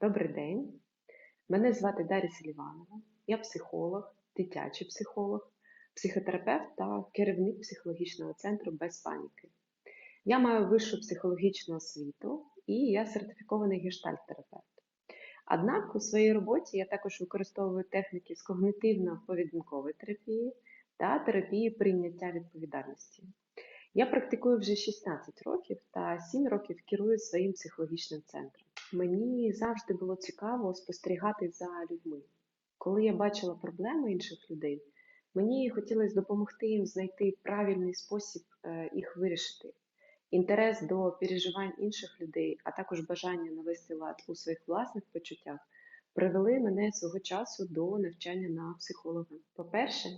Добрий день. Мене звати Дар'я Селіванова. Я психолог, дитячий психолог, психотерапевт та керівник психологічного центру без паніки. Я маю вищу психологічну освіту і я сертифікований гештальт-терапевт. Однак у своїй роботі я також використовую техніки з когнитивно-поведінкової терапії та терапії прийняття відповідальності. Я практикую вже 16 років та 7 років керую своїм психологічним центром. Мені завжди було цікаво спостерігати за людьми. Коли я бачила проблеми інших людей, мені хотілося допомогти їм знайти правильний спосіб е, їх вирішити. Інтерес до переживань інших людей, а також бажання навести лад у своїх власних почуттях привели мене свого часу до навчання на психолога. По-перше,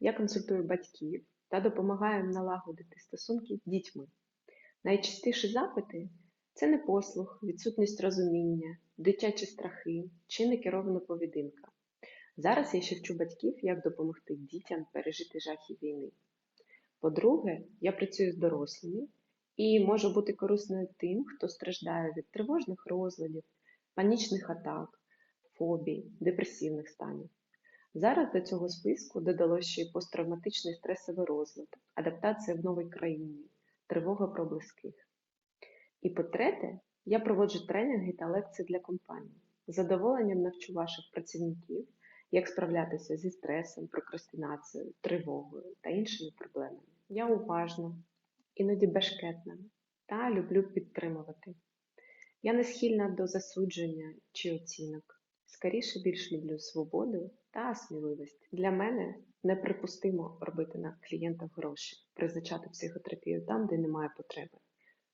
я консультую батьків та допомагаю налагодити стосунки з дітьми. Найчастіші запити це непослух, відсутність розуміння, дитячі страхи чи некерована поведінка. Зараз я ще вчу батьків, як допомогти дітям пережити жахи війни. По-друге, я працюю з дорослими і можу бути корисною тим, хто страждає від тривожних розладів, панічних атак, фобій, депресивних станів. Зараз до цього списку додалося ще й посттравматичний стресовий розлад, адаптація в новій країні, тривога про близьких. І по-третє, я проводжу тренінги та лекції для компаній. З задоволенням навчу ваших працівників, як справлятися зі стресом, прокрастинацією, тривогою та іншими проблемами. Я уважна, іноді бешкетна та люблю підтримувати. Я не схильна до засудження чи оцінок. Скоріше більш люблю свободу та сміливість. Для мене неприпустимо робити на клієнтах гроші, призначати психотерапію там, де немає потреби.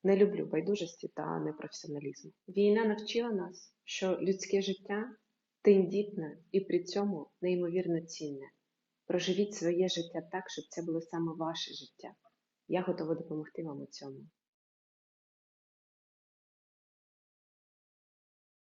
Не люблю байдужості та непрофесіоналізму. Війна навчила нас, що людське життя тендітне і при цьому неймовірно цінне. Проживіть своє життя так, щоб це було саме ваше життя. Я готова допомогти вам у цьому.